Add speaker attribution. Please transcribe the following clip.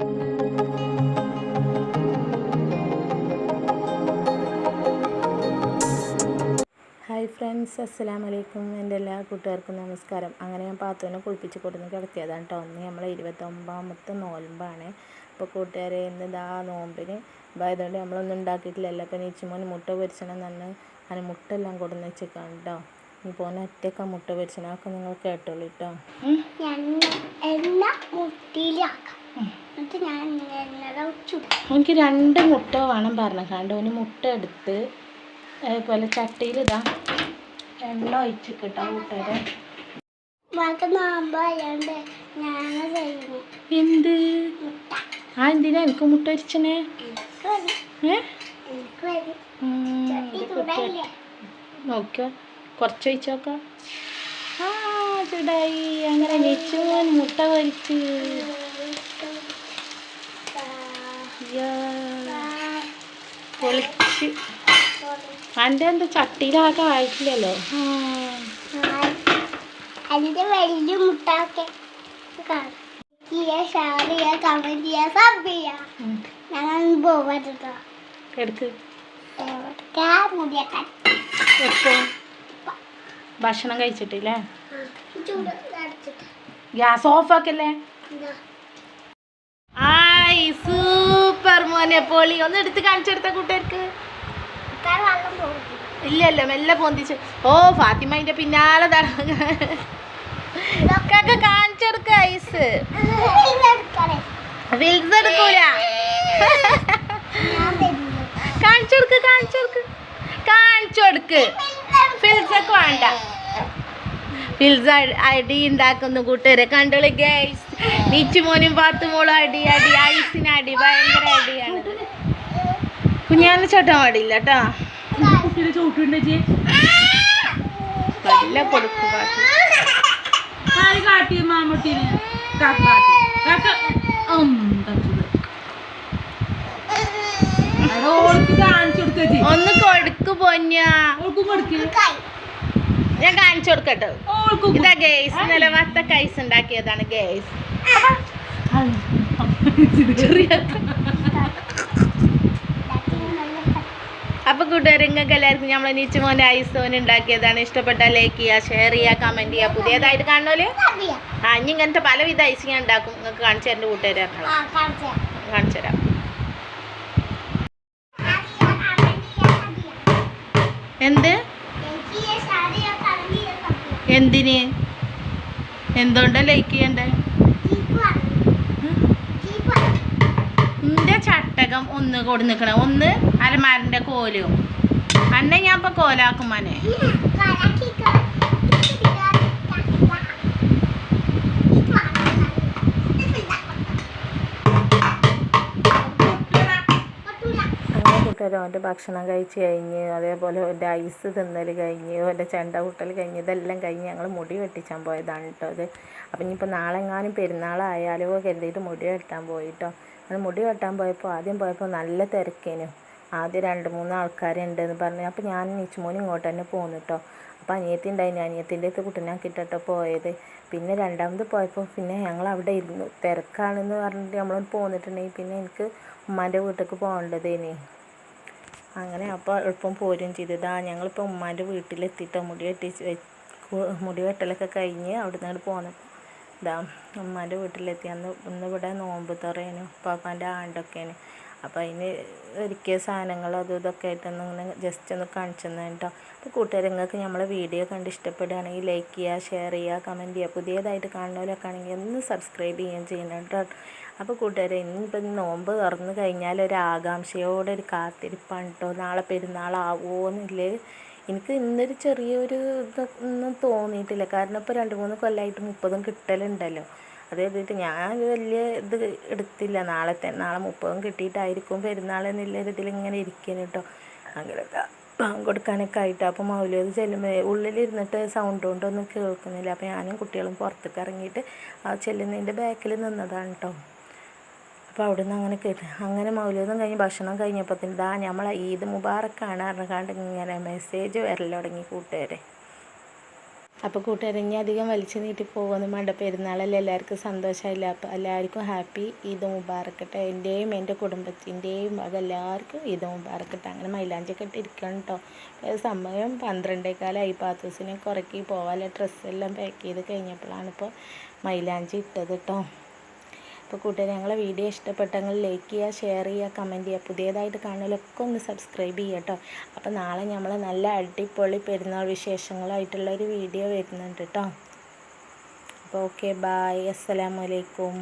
Speaker 1: Hi friends അസ്സലാമു വലൈക്കും എന്റെ എല്ലാ കൂട്ടുകാർക്കും നമസ്കാരം. അങ്ങനെ ഞാൻ പാത്തുവിനെ കുളിപ്പിച്ച് കൊടുന്ന് കിടത്തിയതാണ് കേട്ടോ ഒന്ന് നമ്മൾ ഇരുപത്തൊമ്പതാമത്തെ നോൽമ്പാണ്. അപ്പോൾ കൂട്ടുകാരെ ഇന്ന് ഇതാ നോമ്പിന്. ആയതുകൊണ്ട് നമ്മളൊന്നും ഉണ്ടാക്കിയിട്ടില്ലല്ലോ അപ്പോൾ നീച്ചുമോൻ മുട്ട പൊരിച്ചണം എന്ന് അങ്ങനെ മുട്ട എല്ലാം കൊടുന്ന് വെച്ചേക്കാണ് കേട്ടോ ഇനി പോന്നെ ഒറ്റക്ക മുട്ട പൊരിച്ചണം അതൊക്കെ നിങ്ങൾ കേട്ടോളൂ കേട്ടോ
Speaker 2: എന്നിട്ട് ഞാൻ
Speaker 1: എനിക്ക് രണ്ട് മുട്ട വേണം പറഞ്ഞു കണ്ടോ ഒരു മുട്ട എടുത്ത് അതേപോലെ ചട്ടിയിൽ ഇതാ എണ്ണ ഒഴിച്ച് കിട്ടാം
Speaker 2: ചെയ്യുന്നു.
Speaker 1: എന്ത്? ആ എന്തിനാ എനിക്ക് മുട്ട
Speaker 2: അരിച്ചനെ
Speaker 1: നോക്കിയോ? കുറച്ച് ഒഴിച്ചോക്ക ആ ചൂടായി. അങ്ങനെ നെച്ചുമോൻ മുട്ട പൊരിച്ച്. യ്യാ, പൊളിച്ച്. എന്റെ എന്താ ചട്ടിയിലാകെ ആയിട്ടില്ലല്ലോ?
Speaker 2: അതിന്റെ വലിയ മുട്ടാക്കെ ഷെയർ ചെയ്യുക കമന്റ് ചെയ്യുക സബ് ചെയ്യുക. ഞങ്ങൾ പോവാട്ടോ.
Speaker 1: എടുക്ക്. ഭക്ഷണം കഴിച്ചിട്ടില്ലേ? ഗ്യാസ് ഓഫ് ആക്കല്ലേ
Speaker 2: ആയിസു
Speaker 1: ആയ് സൂപ്പർ മോനെ പൊളി ഒന്ന് എടുത്ത് കാണിച്ചെടുത്ത കൂട്ടുകാർക്ക്.
Speaker 2: ഇക്കാൻ വെള്ളം പോകും
Speaker 1: ഇല്ല ഇല്ല മെല്ലെ പൊന്തിച്ച്. ഓ ഫാത്തിമ അതിന്റെ പിന്നാലെ തടക്കൊക്കെ കാണിച്ചെടുക്ക ഐസ്. വിൽസ് എടുക്കൂല. കാണിച്ചെടുക്ക് കാണിച്ചെടുക്ക് കാണിച്ചെടുക്ക് ഫിൽസൊക്കെ വേണ്ട. ഫിൽസ് അടി ഉണ്ടാക്കുന്ന കൂട്ടുകാരെ. കണ്ടോളി ഗൈസ് നീച്ചുമോനും പാത്തുമോളും അടി അടി ഐസിന് അടി ഭയങ്കര അടിയാണ്. കുഞ്ഞാന്ന് ചോട്ടാൻ പാടില്ല കേട്ടോ നല്ല കൊടുക്കും പാത്തു ഒന്ന് കൊടുക്ക് പൊന്ന. ഞാൻ കാണിച്ചു കൊടുക്കട്ടോ. ഇതാ ഗേസ് ഇന്നലെ കൈസ് ഉണ്ടാക്കിയതാണ് ഗേസ് അപ്പൊ കൂട്ടുകാർ നിങ്ങൾക്ക് എല്ലാവർക്കും നമ്മളെ നീച്ചുമോന്റെ ഐസ് ഓൻ ഉണ്ടാക്കിയതാണ്. ഇഷ്ടപ്പെട്ടാൽ ലൈക്ക് ചെയ്യുക ഷെയർ ചെയ്യുക കമന്റ് ചെയ്യുക. പുതിയതായിട്ട് കാണുമല്ലോ ആ ഇനി ഇങ്ങനത്തെ പലവിധ ഐസ് ഞാൻ ഉണ്ടാക്കും. നിങ്ങൾക്ക് കാണിച്ചു തരേണ്ട കൂട്ടുകാരെ
Speaker 2: കാണിച്ചു തരാം.
Speaker 1: തരാം. എന്ത്. എന്തിന്? എന്തുകൊണ്ടാ ലൈക്ക് ചെയ്യണ്ടേ
Speaker 2: ചീപ്പ് വേണം. ചീപ്പ് വേണം.
Speaker 1: എന്റെ ചട്ടകം ഒന്ന് കൊടു നിൽക്കണം ഒന്ന് അലമാരന്റെ കോലും. അന്നെ ഞാൻ ഇപ്പൊ കോലാക്കും മനെ. അവന്റെ ഭക്ഷണം കഴിച്ച് കഴിഞ്ഞ് അതേപോലെ അവന്റെ ഐസ് തിന്നൽ കഴിഞ്ഞ് അവന്റെ ചെണ്ട കുട്ടൽ കഴിഞ്ഞ് ഇതെല്ലാം കഴിഞ്ഞ് ഞങ്ങൾ മുടി വെട്ടിച്ചാൻ പോയതാണ് കേട്ടോ അത്. അപ്പം ഇനിയിപ്പോൾ നാളെ എങ്ങാനും പെരുന്നാളായാലോ കരുതിയിട്ട് മുടി വെട്ടാൻ പോയിട്ടോ അങ്ങനെ മുടി വെട്ടാൻ പോയപ്പോൾ ആദ്യം പോയപ്പോൾ നല്ല തിരക്കേനു. ആദ്യം രണ്ട് മൂന്ന് ആൾക്കാരുണ്ടെന്ന് പറഞ്ഞു. അപ്പോൾ ഞാൻ നിച്ചുമോനും ഇങ്ങോട്ട് തന്നെ പോന്നു കേട്ടോ അപ്പോൾ അനിയത്തി ഉണ്ടായിരുന്നു അനിയത്തിന്റെ അടുത്ത് കുട്ടനാക്കിയിട്ടോ പോയത്. പിന്നെ രണ്ടാമത് പോയപ്പോൾ പിന്നെ ഞങ്ങൾ അവിടെ ഇരുന്നു. തിരക്കാണെന്ന് പറഞ്ഞിട്ട് നമ്മൾ പോന്നിട്ടുണ്ടെങ്കിൽ പിന്നെ എനിക്ക് ഉമ്മാന്റെ വീട്ടിലേക്ക് ഇനി. അങ്ങനെ അപ്പോൾ എളുപ്പം പോരും ചെയ്തതാ ഞങ്ങളിപ്പോൾ ഉമ്മാന്റെ വീട്ടിലെത്തിയിട്ടോ മുടി വെട്ടി മുടി വെട്ടലൊക്കെ കഴിഞ്ഞ് അവിടെ നിന്ന് പോന്നപ്പോൾ ഇതാ ഉമ്മാന്റെ വീട്ടിലെത്തി. അന്ന് ഇന്ന് ഇവിടെ നോമ്പ് തുറയേനു പാപ്പാന്റെ ആണ്ടൊക്കെയാണ് അപ്പോൾ അതിന് ഒരുക്കിയ സാധനങ്ങൾ അതും ഇതൊക്കെ ആയിട്ടൊന്ന് ഇങ്ങനെ ജസ്റ്റ് ഒന്ന് കാണിച്ചു തന്നെ കേട്ടോ. അപ്പോൾ കൂട്ടുകാരങ്ങൾക്ക് നമ്മളെ വീഡിയോ കണ്ട് ഇഷ്ടപ്പെടുകയാണെങ്കിൽ ലൈക്ക് ചെയ്യുക ഷെയർ ചെയ്യുക കമന്റ് ചെയ്യുക. പുതിയതായിട്ട് കാണുന്നവരൊക്കെ ആണെങ്കിൽ ഒന്ന് സബ്സ്ക്രൈബ് ചെയ്യുകയും ചെയ്യണം കേട്ടോ. അപ്പോൾ കൂട്ടുകാരെ ഇന്നിപ്പം നോമ്പ് തുറന്നു കഴിഞ്ഞാൽ ഒരു ആകാംക്ഷയോടെ ഒരു കാത്തിരിപ്പാണ് കേട്ടോ. നാളെ പെരുന്നാളാവുമോന്നില്ലേ എനിക്ക് ഇന്നൊരു ചെറിയൊരു ഇത് ഒന്നും തോന്നിയിട്ടില്ല. കാരണം ഇപ്പോൾ രണ്ട് മൂന്ന് കൊല്ലമായിട്ട് മുപ്പതും കിട്ടലുണ്ടല്ലോ. അത് കരുതിയിട്ട് ഞാൻ വലിയ ഇത് എടുത്തില്ല. നാളത്തെ നാളെ മുപ്പതും കിട്ടിയിട്ടായിരിക്കും പെരുന്നാൾ എന്നുള്ള ഇതിൽ ഇങ്ങനെ ഇരിക്കുന്നു കേട്ടോ അങ്ങനെ ബാങ്ക് കൊടുക്കാനൊക്കെ ആയിട്ട്. അപ്പോൾ മൗലൂദ് ചെല്ലുമ്പോൾ ഉള്ളിലിരുന്നിട്ട് സൗണ്ട് കൊണ്ടൊന്നും കേൾക്കുന്നില്ല. അപ്പോൾ ഞാനും കുട്ടികളും പുറത്തേക്ക് ഇറങ്ങിയിട്ട് ആ ചെല്ലുന്നതിന്റെ ബാക്കിൽ നിന്നതാണ് കേട്ടോ അപ്പോൾ അവിടെ നിന്ന് അങ്ങനെ കേട്ട് അങ്ങനെ മൗലൂദം കഴിഞ്ഞ് ഭക്ഷണം കഴിഞ്ഞപ്പോൾ ദാ നമ്മളെ ഈദ് മുബാറക്കാണ് അറിഞ്ഞാണ്ട് ഇങ്ങനെ മെസ്സേജ് വരൽ തുടങ്ങി കൂട്ടുകാരെ. അപ്പോൾ കൂട്ടുകാരെ ഇനി അധികം വലിച്ചു നീട്ടി പോകുമെന്ന് വേണ്ട. പെരുന്നാളല്ലേ എല്ലാവർക്കും സന്തോഷമായില്ല അപ്പോൾ എല്ലാവർക്കും ഹാപ്പി ഈദ് മുബാറക്കട്ടെ. എന്റെയും എന്റെ കുടുംബത്തിന്റെയും അത് എല്ലാവർക്കും ഈദ് മുബാറക്കട്ടെ. അങ്ങനെ മൈലാഞ്ചൊക്കെ കെട്ടിരിക്കണം കേട്ടോ സമയം പന്ത്രണ്ടേക്കാലായി പാത്തൂസിനെ കുറക്കി പോകാനുള്ള ഡ്രസ്സെല്ലാം പാക്ക് ചെയ്ത് കഴിഞ്ഞപ്പോഴാണ് ഇപ്പോൾ മൈലാഞ്ചി ഇട്ടത് കേട്ടോ അപ്പോൾ കൂട്ടുകാരെ ഞങ്ങളെ വീഡിയോ ഇഷ്ടപ്പെട്ടെങ്കിൽ ലൈക്ക് ചെയ്യുക ഷെയർ ചെയ്യുക കമന്റ് ചെയ്യുക. പുതിയതായിട്ട് കാണലൊക്കെ ഒന്ന് സബ്സ്ക്രൈബ് ചെയ്യുക കേട്ടോ അപ്പോൾ നാളെ നമ്മൾ നല്ല അടിപൊളി പെരുന്നാൾ വിശേഷങ്ങളായിട്ടുള്ള ഒരു വീഡിയോ വരുന്നുണ്ട് കേട്ടോ അപ്പോൾ ഓക്കെ ബായ് അസ്സലാമലൈക്കും